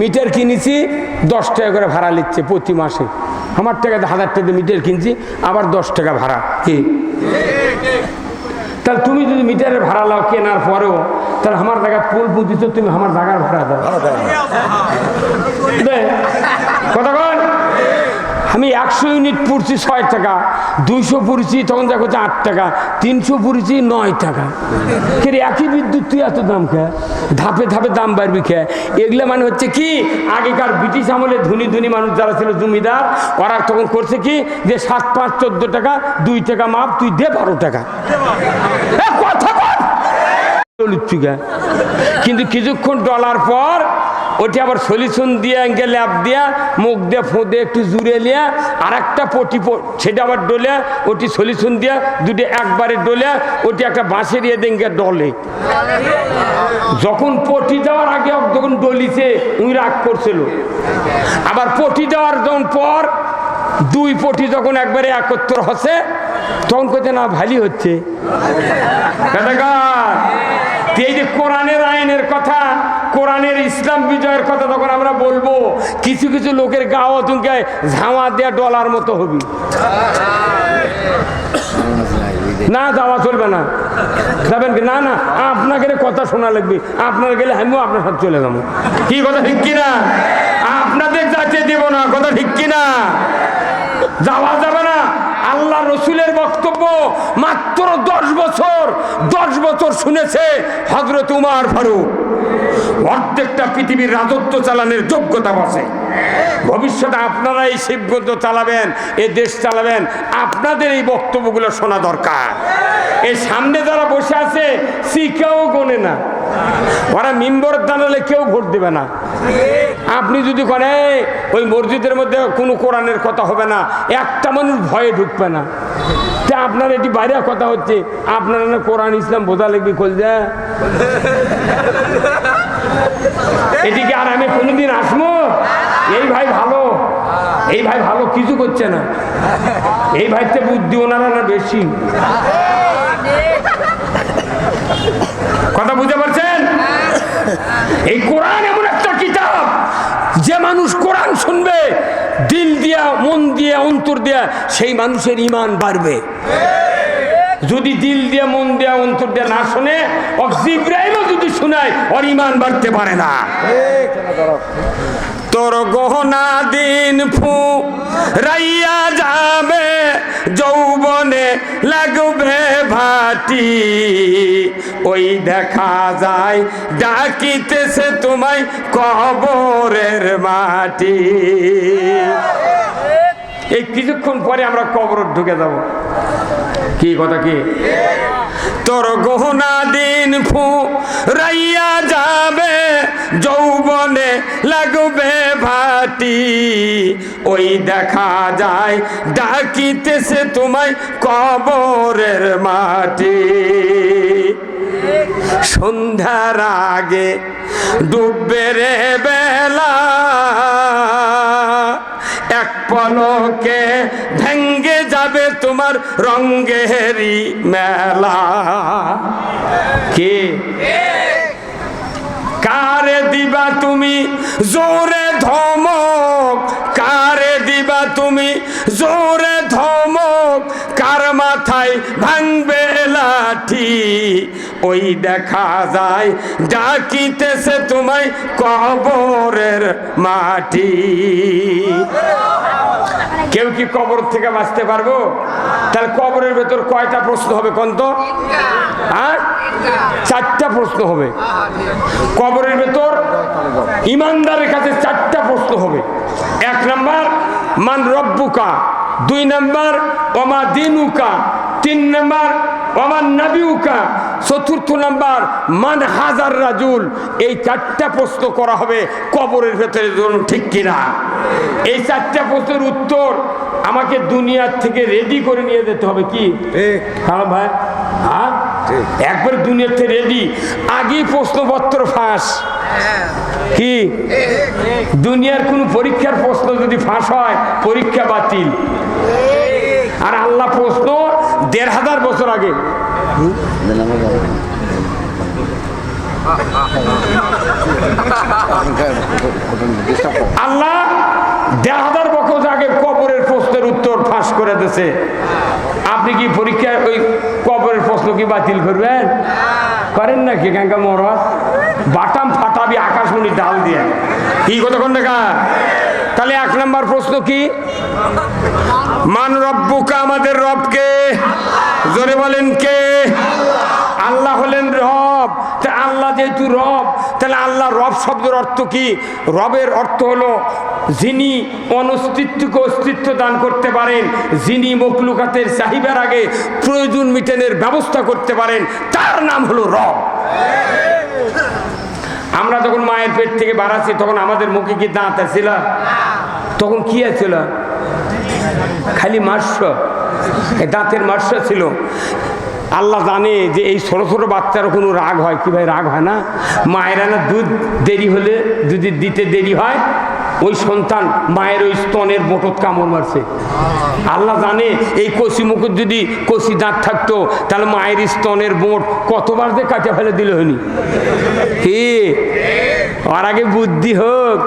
Metre কিনেছি দশ টাকা করে ভাড়া নিচ্ছে প্রতি মাসে। আমার টাকাতে হাজার টাকা মিটার কিনছি আবার দশ টাকা ভাড়া। কে? তাহলে তুমি যদি মিটারের ভাড়া লাও কেনার পরেও তাহলে আমার জায়গায় পোল পুঁতিছ তুমি আমার জায়গার ভাড়া দাও। আমি একশো ইউনিট পুড়ছি ছয় টাকা, দুইশো পুড়ছি, তখন দেখো আট টাকা, তিনশো পুড়ছি নয় টাকা। কিন্তু একই বিদ্যুৎ তুই এত দাম খে? ধাপে ধাপে দাম বাড়বি খেয়ে এগুলো মানে হচ্ছে কি, আগেকার ব্রিটিশ আমলে ধনী ধনী মানুষ যারা ছিল, জমিদার, ওরা তখন করছে কি, যে সাত, পাঁচ, চোদ্দ টাকা, দুই টাকা মাপ, তুই দে বারো টাকা। কথা। কিন্তু কিছুক্ষণ ডলার পর ওটি আবার সলিউশন দিয়ে এঙ্গে ল্যাপ দিয়া, মুখ দিয়ে ফোঁদে একটু জুড়ে নিয়ে আর একটা পটি সেটা আবার ডলে ওটি সলিউশন দিয়া, দুটো একবারে ডলে ওটি একটা বাঁশের ইয়ে দেঙ্গে ডলে। যখন পটি দেওয়ার আগে যখন ডলিছে উনি রাগ করছিল। আবার পটি দেওয়ার যখন পর, দুই পটি যখন একবারে একত্র হচ্ছে, তখন কোথায় না, ভালি হচ্ছে। এই যে কোরআনের আইনের কথা, কোরআনের ইসলাম বিজয়ের কথা তখন আমরা বলব, কিছু কিছু লোকের গাও তুমি ঝামা দেয়া ডলার মতো হবি। না, যাওয়া চলবে না। যাবেন কি? না না, আপনাকে রে কথা শোনা লাগবে। আপনার গেলে আমিও আপনার সাথে চলে যাব। কি কথা ঠিক কিনা? আপনাদের যাতে দেব না, কথা ঠিক কিনা? যাওয়া যাবে না। আল্লাহ রসুলের বক্তব্য মাত্র দশ বছর শুনেছে হজরত উমার ফারুক। অর্ধেকটা পৃথিবীর রাজত্ব চালানোর যোগ্যতা বসে। ভবিষ্যতে আপনারা এই শিবগঞ্জ চালাবেন এ দেশ চালাবেন, আপনাদের এই বক্তব্যগুলো শোনা দরকার। এই সামনে যারা বসে আছে, সি কেউ গোনে না। ওরা মিম্বর দাঁড়ালে কেউ ভোট দেবে না। আপনি যদি করে ওই মসজিদের মধ্যে কোনো কোরআনের কথা হবে না, একটা মানুষ ভয়ে ঢুকবে না। তা আপনার এটি বাইরে কথা হচ্ছে, আপনারা না কোরআন, ইসলাম বোঝা লাগবে খোঁজা এটিকে আর আমি কোনোদিন আসব? এই ভাই ভালো। এই ভাই ভালো কিছু করছে না। এই ভাই ভাইতে বুদ্ধি ওনারা না বেশি। কথা বুঝতে পারছেন? এই কোরআন এমন একটা যে মানুষ কোরআন শুনবে, দিল দিয়া, মন দিয়া, অন্তর দিয়া, সেই মানুষের ইমান বাড়বে। যদি দিল দিয়ে, মন দেয়া, অন্তর দিয়ে না শুনে জিব্রাইলও যদি শোনায়, ওর ইমান বাড়তে পারে না। তোর গহনা দিন ফু, রাইয়া যাবে, যৌবনে লাগবে ভাটি। ওই দেখা যায়, ডাকিতেছে তোমায় কবরের মাটি। এই কিছুক্ষণ পরে আমরা কবর ঢুকে যাব। কি, কথা কি? তোর গহনা দিন ফু রাইয়া যাবে, যৌবনে লাগবে ভাটি। ওই দেখা যায়, ডাকিতেছে তোমায় কবরের মাটি। সন্ধ্যার আগে ডুববে রে বেলা, এক পলকে ভেঙ্গে যাবে তোমার রঙ্গেরি মেলা। কে? কারে দিবা তুমি জোরে ধমক? কারে দিবা তুমি জোরে ধমক? কার মাথায় ভাঙবে লাঠি? ওই দেখা যায়, ডাকিতেছে তোমায় কবরের মাটি। কেউ কি কবর থেকে বাঁচতে পারব? তাহলে কবরের ভেতর কয়টা প্রশ্ন হবে কন্ত হ্যাঁ? চারটা প্রশ্ন হবে। কবরের ভেতর ইমানদারের কাছে চারটা প্রশ্ন হবে। এক নাম্বার, মান রব্বুকা। দুই নাম্বার অমা দিনুকা। তিন নাম্বার অমান নাবিউকা। চতুর্থ নাম্বার মান হাজার রাজুল এই চারটা প্রশ্ন করা হবে কবরের ভেতরে ধরুন ঠিক কিনা। এই চারটা প্রশ্নের উত্তর আমাকে দুনিয়ার থেকে রেডি করে নিয়ে যেতে হবে কি? হ্যাঁ ভাই। হ্যাঁ? একবার দুনিয়ার থেকে রেডি আগেই প্রশ্নপত্র ফাঁস। কি? দুনিয়ার কোন পরীক্ষার প্রশ্ন যদি ফাঁস হয় পরীক্ষা বাতিল। আর আল্লাহ প্রশ্ন দেড় হাজার বছর আগে। আল্লাহ দেড় হাজার বছর আগে কবরের প্রশ্নের উত্তর ফাঁস করে দিছে আপনি কি পরীক্ষায় ওই কবরের প্রশ্ন কি বাতিল করবেন? করেন নাকি কাঙ্কা মরদ বাটাম ফাটাবি, আকাশমণি ডাল দিয়ে। কি কতক্ষণ দেখা? তাহলে এক নম্বর প্রশ্ন কি? মান রব্বুকা আমাদের রবকে, জোরে বলেন কে? আল্লাহ হলেন রব, তা আল্লাহ যেহেতু রব, তাহলে আল্লাহ রব শব্দের অর্থ কি? রবের অর্থ হলো যিনি অনস্তিত্বকে অস্তিত্ব দান করতে পারেন, যিনি মকলুকাতের চাহিদার আগে প্রয়োজন মিটেনের ব্যবস্থা করতে পারেন, তার নাম হলো রব। আমরা যখন মায়ের পেট থেকে বাড়াচ্ছি, তখন আমাদের মুখে কি দাঁত আছিল? তখন কি আছিল? খালি মাস। এই দাঁতের মাস ছিল। আল্লাহ জানে যে এই ছোটো ছোটো বাচ্চারও কোনো রাগ হয়। কি ভাই, রাগ হয় না? মায়েরা না দুধ দেরি হলে যদি দিতে দেরি হয় ওই সন্তান মায়ের ওই স্তনের বোটত কামড় মারছে। আল্লাহ জানে এই কষি মুখের যদি কষি দাঁত থাকতো, তাহলে মায়ের স্তনের বোট কতবার যে কাটে ফেলে দিল হয়নি। কি আর আগে বুদ্ধি হোক।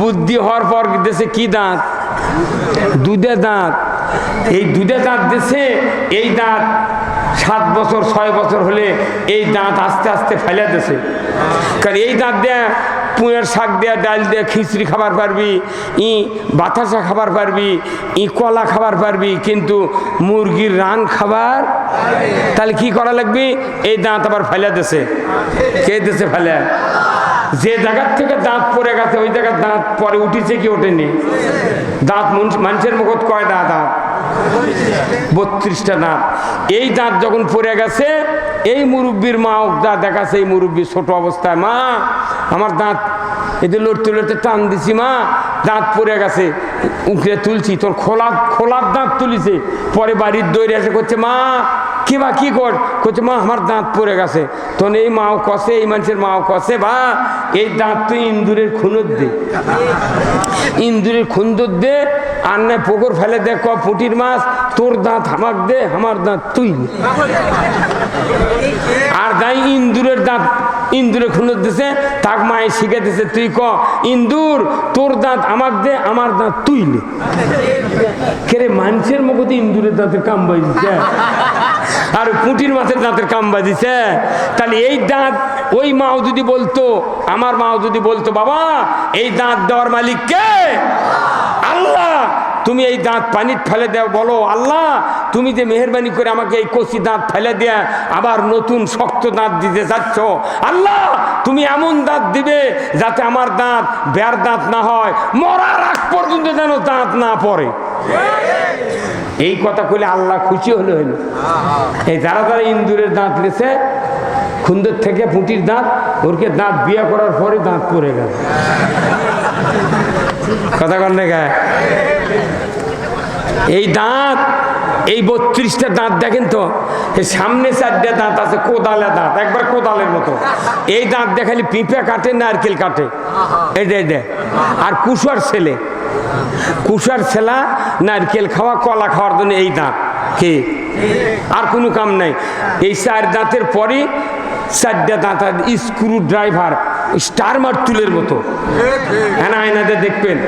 বুদ্ধি হওয়ার পর দেশে কি দাঁত? দুধে দাঁত। এই দুধে দাঁত দেশে, এই দাঁত সাত বছর, ছয় বছর হলে এই দাঁত আস্তে আস্তে ফেলে দেশে। কারণ এই দাঁত দেয়া পুঁয়ের শাক দেয়া, ডাল দিয়ে খিচড়ি খাবার পারবি, ই বাতাসা খাবার পারবি, ই কলা খাবার পারবি, কিন্তু মুরগির রান খাবার, তাহলে কি করা লাগবে? এই দাঁত আবার ফেলে দেশে কে দেশে ফেলে? যে জায়গার থেকে দাঁত পড়ে গেছে, ওই জায়গার দাঁত পরে উঠিছে কি ওঠেনি? দাঁত মানুষের মুখত কয় দাঁত? দাঁত বত্রিশটা দাঁত। এই দাঁত যখন পড়ে গেছে, এই মুরব্বীর মা দাঁত দেখাচ্ছে এই মুরব্বী ছোট অবস্থায়, মা আমার দাঁত এদের লড়তে লড়তে টান দিছি মা, দাঁত পড়ে গেছে উঠে তুলছি, তোর খোলা, খোলার দাঁত তুলিছে। পরে বাড়ির দৌড়ে এসে করছে মা, কি বা কি কর? করছে মা, আমার দাঁত পড়ে গেছে। তখন এই মাও কষে এই মানুষের মাও কষে বা, এই দাঁত তুই ইন্দুরের খুনত দে। ইন্দুরের খুন্দর দে, আর না পুকুর ফেলে দে, ক, পুটির মাছ, তোর দাঁত হামাক দে, আমার দাঁত তুই আর যাই ইন্দুরের দাঁত ইন্দুরে খুনত দিছে, তাক মায়ে শিখে দিছে, তুই ক, ইন্দুর, তোর দাঁত আমার দে, আমার দাঁত তুই কেরে মানুষের মুখতে ইন্দুরের দাঁতের কাম বাজিছে? আর পুঁটির মাছের দাঁতের কাম বাজিছে? তাহলে এই দাঁত, ওই মাও যদি বলতো, আমার মাও যদি বলতো, বাবা, এই দাঁত দেওয়ার মালিক কে? আল্লাহ, তুমি এই দাঁত পানির ফেলে দেও, বলো, আল্লাহ তুমি যে মেহরবানি করে আমাকে এই কচি দাঁত ফেলে দেয়া আবার নতুন শক্ত দাঁত দিতে চাচ্ছ আল্লাহ, তুমি এমন দাঁত দিবে যাতে আমার দাঁত বের দাঁত না হয়, মরার আগ পর্যন্ত যেন দাঁত না পড়ে। এই কথা কইলে আল্লাহ খুশি হলো হইল। এই যারা যারা ইন্দুরের দাঁত লেছে খুন্দের থেকে পুঁটির দাঁত, ওরকে দাঁত বিয়ে করার পরে দাঁত পড়ে গেল। কথা কন দেখা এই দাঁত এই বত্রিশটা দাঁত দেখেন তো, এই সামনে চারটে দাঁত আছে, কোদালে দাঁত, একবার কোদালের মতো। এই দাঁত দেখালি পিঁপে কাটে, নারকেল কাটে। এটা এটা আর কুশার ছেলে। কুশার ছেলা নারকেল খাওয়া, কলা খাওয়ার জন্য এই দাঁত। কে? আর কোনো কাম নাই। এই চার দাঁতের পরে চারটা দাঁত স্ক্রু ড্রাইভার স্টার মার্তুলের মতো। হ্যাঁ আয়নাতে দেখবেন।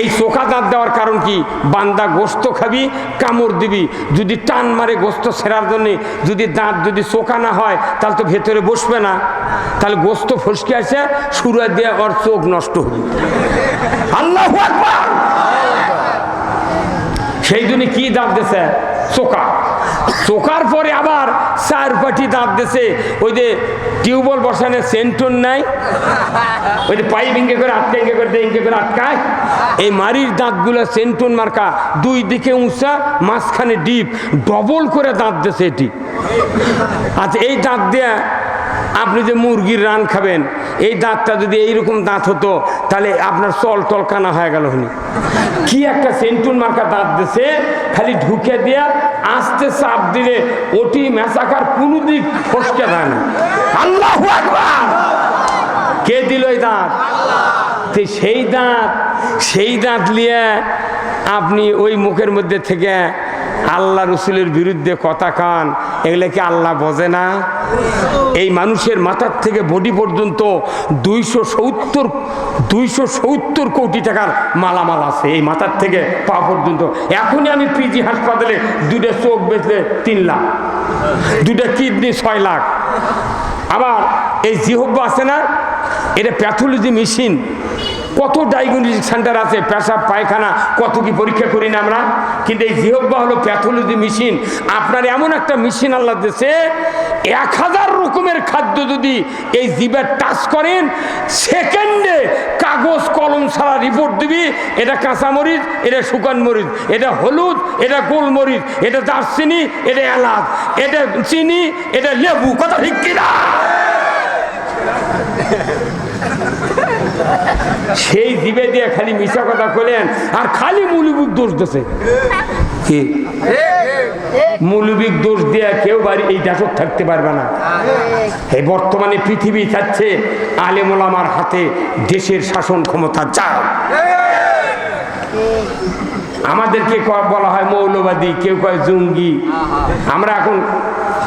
এই চোখা দাঁত দেওয়ার কারণ কি? বান্দা গোস্ত খাবি, কামড় দিবি। যদি টান মারে গোস্ত সেরার জন্যে, যদি দাঁত যদি চোখা না হয়, তাহলে তো ভেতরে বসবে না। তাহলে গোস্ত ফসকে আসে শুরু দিয়ে ওর চোখ নষ্ট হবে আল্লাহ সেই জন্য কি দাঁত দিছে? চোকা চোকার পরে আবার চার পাটি দাঁত দিছে। ওই যে টিউবওয়েল বসানের সেন্টন নাই। ওই যে পাইপ ইঙ্গে করে আটকা ইঙ্গে করে ইঙ্গে করে আটকায়। এই মারির দাঁতগুলো সেন্টন মার্কা দুই দিকে উঁচা, মাঝখানে ডিপ। ডবল করে দাঁত দিছে এটি। আচ্ছা এই দাঁত দেয়া আপনি যে মুরগির রান খাবেন, এই দাঁতটা যদি এইরকম দাঁত হতো, তাহলে আপনার চল টল কানা হয়ে গেল হনি। কি একটা সেন্টুন মার্কা দাঁত দিছে, খালি ঢুকে দিয়া আস্তে চাপ দিলে ওটি মেসাকার কোনো দিক ফসকে দেয় না। আল্লাহ কে দিল এই দাঁত? সেই দাঁত সেই দাঁত নিয়ে আপনি ওই মুখের মধ্যে থেকে আল্লাহ রসুলের বিরুদ্ধে কথা কান, এগুলো কি আল্লাহ বোঝে না? এই মানুষের মাথার থেকে বডি পর্যন্ত দুইশো সত্তর দুইশো সত্তর কোটি টাকার মালামাল আছে এই মাথার থেকে পা পর্যন্ত। এখনই আমি পিজি হাসপাতালে দুটো চোখ বেচলে তিন লাখ দুটো কিডনি ছয় লাখ। আবার এই জিহব্বা আছে না? এটা প্যাথোলজি মেশিন। কত ডায়াগনস্টিক সেন্টার আছে, পেশাব, পায়খানা, কত কি পরীক্ষা করি না আমরা? কিন্তু এই জিহব্বা হলো প্যাথোলজি মেশিন আপনার এমন একটা মেশিন আল্লাহ দেশে, এক হাজার রকমের খাদ্য যদি এই জিভের টাচ করেন সেকেন্ডে কাগজ, কলম ছাড়া রিপোর্ট দিবি, এটা কাঁচামরিচ এটা শুকান মরিচ, এটা হলুদ, এটা গোলমরিচ, এটা দারচিনি, এটা এলাচ, এটা চিনি, এটা লেবু, কথা ঠিক কিনা? সেই জীবে দিয়ে খালি মিশা কথা কলেন আর খালি মুলুবিক দোষ দিছে। কি? মুলুবিক দোষ দিয়ে কেউ বাড়ি এই দেশত থাকতে পারবে না। এই বর্তমানে পৃথিবী চাচ্ছে আলেমোলামার হাতে দেশের শাসন ক্ষমতা যাও আমাদেরকে বলা হয় মৌলবাদী, কেউ কয় জঙ্গি। আমরা এখন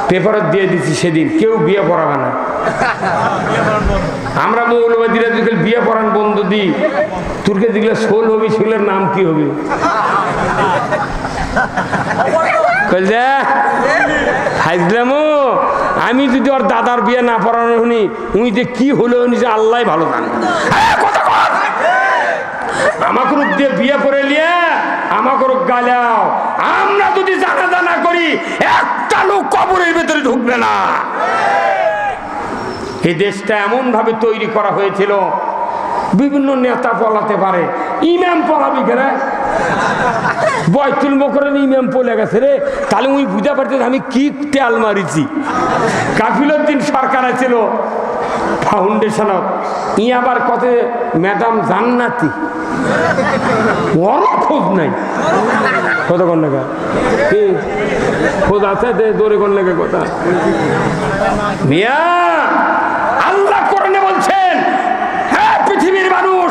পেপারত দিয়ে দিচ্ছি সেদিন, কেউ বিয়ে পড়াবে না। আমরা মৌলবাদীরা যদি বিয়ে পড়ান বন্ধু দিই তোরকে যেগুলো শোল হবে, সেগুলোর নাম কি হবে? আমি যদি ওর দাদার বিয়ে না পড়ানো শুনি, উনি যে কি হলো উনি যে আল্লাহ ভালো জানে! আমাকে বিয়ে করে নিয়ে আমাকে গালাও, আমরা যদি জানা জানা করি, একটা লোক কবরের ভেতরে ঢুকবে না। এই দেশটা এমন ভাবে তৈরি করা হয়েছিল, বিভিন্ন নেতা পলাতে পারে। ইমাম পলাবি কেন? বয়তুল মকরেন ইমাম পলে গেছে রে। তাহলে উনি বুঝতে পারতেন আমি কি তেল মারিছি। কাফিলুদ্দিন সরকার ছিল ফাউন্ডেশন ই আবার কত ম্যাডাম জান্নাতি। ওর খোঁজ নাই। কত কোন লেখা? খোঁজ আছে দে, দৌড়ে কোন লেখা কথা? মিয়া, আল্লাহ কোরআনে বলছেন হ্যাঁ পৃথিবীর মানুষ,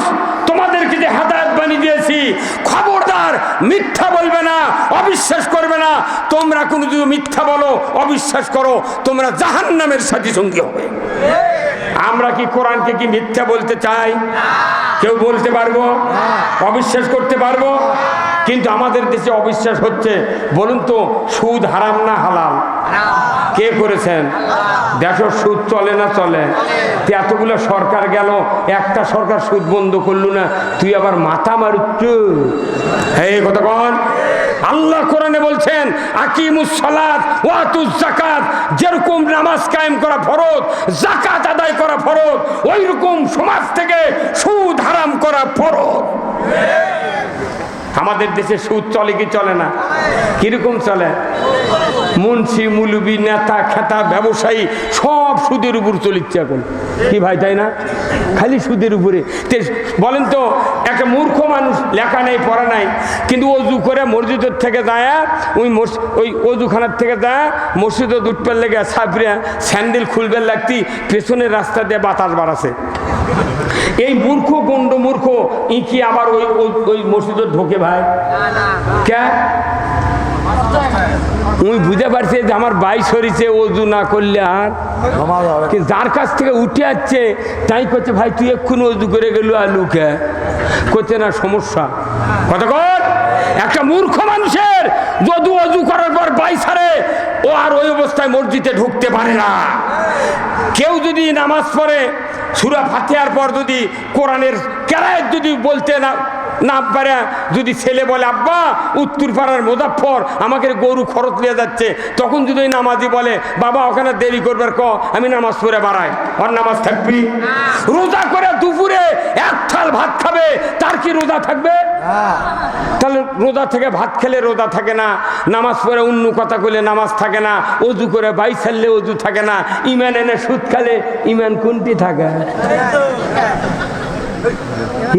তোমাদেরকে যে হেদায়ত বানিয়ে দিয়েছি, খবরদার, মিথ্যা বলবে না, অবিশ্বাস করবে না। তোমরা কোনো যদি মিথ্যা বলো, অবিশ্বাস করো, তোমরা জাহান্নামের সাথী সঙ্গী হবে। আমরা কি কোরআনকে কি মিথ্যা বলতে চাই? কেউ বলতে পারব? অবিশ্বাস করতে পারব? কিন্তু আমাদের দেশে অবিশ্বাস হচ্ছে। বলুন তো, সুদ হারাম না হালাল? কে করেছেন? দেখো সুদ চলে না চলে? তো এতগুলো সরকার গেল, একটা সরকার সুদ বন্ধ করল না। তুই আবার মাথা মারুচ্ছ? এই কথা কন। আল্লাহ কোরআনে বলছেন জাকাত যেরকম নামাজ কায়েম করা ফরজ জাকাত আদায় করা ফরজ ওই রকম সমাজ থেকে সুদ হারাম করা ফরজ। আমাদের দেশে সুদ চলে কি চলে না? কীরকম চলে? মুন্সি, মুলুবি, নেতা, খেতা, ব্যবসায়ী সব সুদের উপর চলিচ্ছে এখন। কি ভাই, তাই না? খালি সুদের উপরে। বলেন তো একটা মূর্খ মানুষ লেখা নেই, পড়া নাই, কিন্তু অজু করে মসজিদের থেকে যায়, ওই ওই অজুখানার থেকে যায়, মসজিদে উঠবার লেগে সাবরিয়া, স্যান্ডেল খুলবে লাগতি পেছনের রাস্তা দিয়ে বাতাস বাড়াছে। এই মূর্খ গন্ড মূর্খ ই কি আবার ওই, ওই- ওই মসজিদে ঢোকে ভাই। কে? উনি বুঝতে পারছে যে আমার বাই সরিছে ওজু না করলে আর। যার কাছ থেকে উঠে যাচ্ছে তাই করছে ভাই তুই এক্ষুনি অজু করে গেল আর লুকে। করছে না সমস্যা। কতক্ষণ একটা মূর্খ মানুষের যদু অজু করার পর বাই ছাড়ে ও আর ওই অবস্থায় মসজিদে ঢুকতে পারে না। কেউ যদি নামাজ পড়ে সুরা ফাতিহার পর যদি কোরআনের কেরায় যদি বলতে না না পারে যদি ছেলে বলে আব্বা উত্তর পাড়ার মোজাফর আমাকে গরু খরচ নিয়ে যাচ্ছে। তখন যদি ওই নামাজি বলে বাবা ওখানে দেরি করবার ক আমি নামাজ পড়ে বাড়াই। আর নামাজ থাকবি? রোজা করে দুপুরে এক থাল ভাত খাবে তার কি রোজা থাকবে? তাহলে রোজা থেকে ভাত খেলে রোজা থাকে না নামাজ পড়ে অন্য কথা করলে নামাজ থাকে না অজু করে বাই ছাড়লে অজু থাকে না ইমান এনে সুদ খালে ইমান কোনটি থাকে?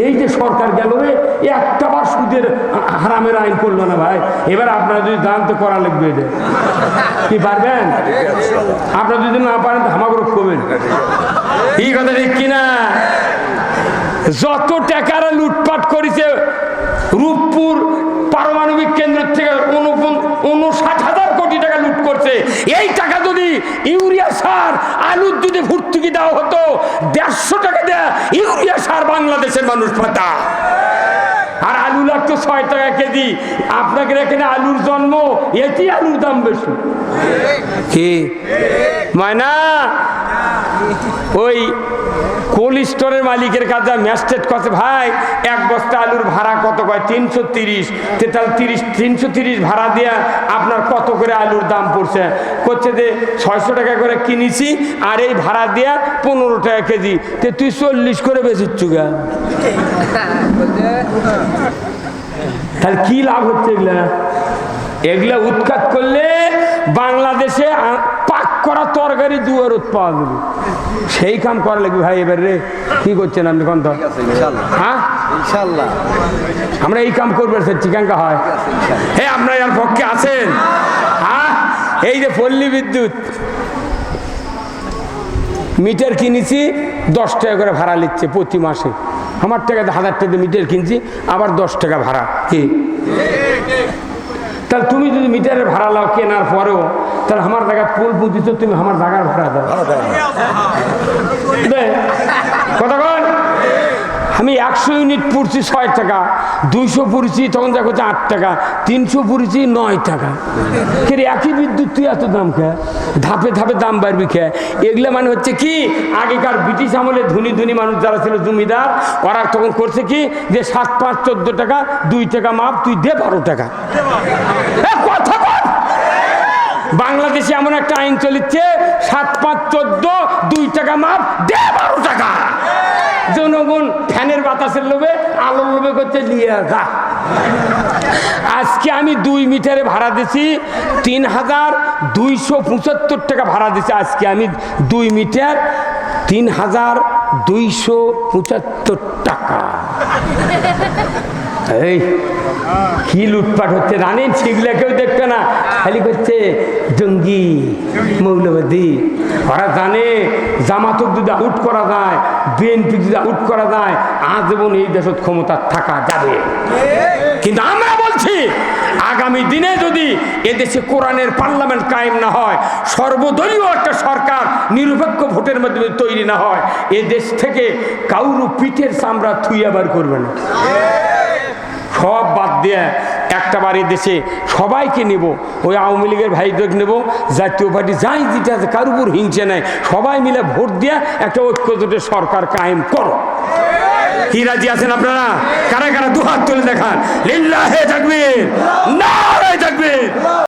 এই যে সরকার গেল রে, একটা বার সুদের হারামের আইন করল না ভাই। এবার আপনারা যদি জানতে করা লাগবে কি পারবেন? আপনারা যদি না পারেন তো হামাগুলো খোবেন। এই কথা ঠিক কিনা? যত টাকারা লুটপাট করেছে, রূপপুর পারমাণবিক কেন্দ্র থেকে উনষাট হাজার কোটি টাকা লুট করছে। এই টাকা যদি ইউরিয়া সার আলুর যদি ভর্তুকি দেওয়া হতো, দেড়শো টাকা দেয়া ইউরিয়া সার বাংলাদেশের মানুষ পাতা। আর আলু লাগতো ছয় টাকা কেজি। আপনাদের এখানে আলুর জন্ম, এটি আলুর দাম বেশি। কি? ময়না? ওই কোল্ড স্টোরের মালিকের কাছে ম্যাস্টেট কাছে ভাই, এক বস্তা আলুর ভাড়া কত কয়? তিনশো তিরিশ। তাহলে তিরিশ, তিনশো তিরিশ ভাড়া দিয়া আপনার কত করে আলুর দাম পড়ছে? করছে যে ছয়শো টাকা করে কিনেছি আর এই ভাড়া দিয়া পনেরো টাকা কেজি। তে তুই চল্লিশ করে বেচিচ্ছু গা? তাহলে কি লাভ হচ্ছে এগুলা? এগুলা উৎখাত করলে বাংলাদেশে করা তরকারি দুয়ারত পাওয়া যাবে সেই কাম করা লাগবে ভাই এবার রে। কি করছেন আপনি কোন তো হ্যাঁ? আমরা এই কাম করব স্যার চিকাঙ্কা হয়। হে আপনারা এর পক্ষে আছেন? হ্যাঁ? এই যে পল্লী বিদ্যুৎ। মিটার কিনেছি দশ টাকা করে ভাড়া নিচ্ছে প্রতি মাসে। আমার টাকাতে হাজার টাকা দিয়ে মিটার কিনছি আবার দশ টাকা ভাড়া। কি? তাহলে তুমি যদি মিটারের ভাড়া লাও কেনার পরেও তাহলে আমার জায়গা পোল বুঝিছ তুমি আমার জায়গার ভাড়া দাও। কথা কন? আমি একশো ইউনিট পড়ছি ছয় টাকা দুইশো পড়ছি তখন দেখো যে আট টাকা তিনশো পড়ছি নয় টাকা। কিন্তু একই বিদ্যুৎ তুই এত দাম খেয়ে ধাপে ধাপে দাম বাড়বি খেয়ে এগুলো মানে হচ্ছে কি আগেকার ব্রিটিশ আমলে ধনী ধনী মানুষ যারা ছিল জমিদার ওরা তখন করছে কি যে সাত পাঁচ চোদ্দ টাকা দুই টাকা মাপ তুই দে বারো টাকা। বল বাংলাদেশে এমন একটা আইন চলিচ্ছে, সাত পাঁচ চোদ্দ, দুই টাকা মাপ, দে বারো টাকা। জনগণ ফ্যানের বাতাসের লোভে, আলোর লোভে করছে নিয়ে আজকে আমি দুই মিটারে ভাড়া দিছি, তিন হাজার দুইশো পঁচাত্তর টাকা ভাড়া দিছি আজকে আমি দুই মিটার, তিন হাজার দুইশো পঁচাত্তর টাকা। এই, কি লুটপাট হচ্ছে জানেন সেগুলা কেউ দেখবে না। খালি করছে, জঙ্গি, মৌলবাদী। ওরা জানে জামাতক যদি আউট করা যায় বিএনপি যদি আউট করা যায়, আজীবন এই দেশত ক্ষমতা থাকা যাবে। কিন্তু আমরা বলছি, আগামী দিনে যদি এদেশে কোরআনের পার্লামেন্ট কায়েম না হয়, সর্বদলীয় একটা সরকার নিরপেক্ষ ভোটের মাধ্যমে তৈরি না হয়, এ দেশ থেকে কাউরু পিঠের চামড়া থুই আবার করবে না। সব বাদ দিয়ে একটা বাড়ি দেশে সবাইকে নেব। ওই আওয়ামী লীগের ভাইদের নেব, জাতীয় পার্টি যাই যেটা আছে কার উপর হিংসে নেয় সবাই মিলে ভোট দিয়ে একটা ঐক্য জোটের সরকার কায়েম করো। কি রাজি আছেন আপনারা? কারা কারা দুহাত তুলে দেখান? হয়ে থাকবে না থাকবে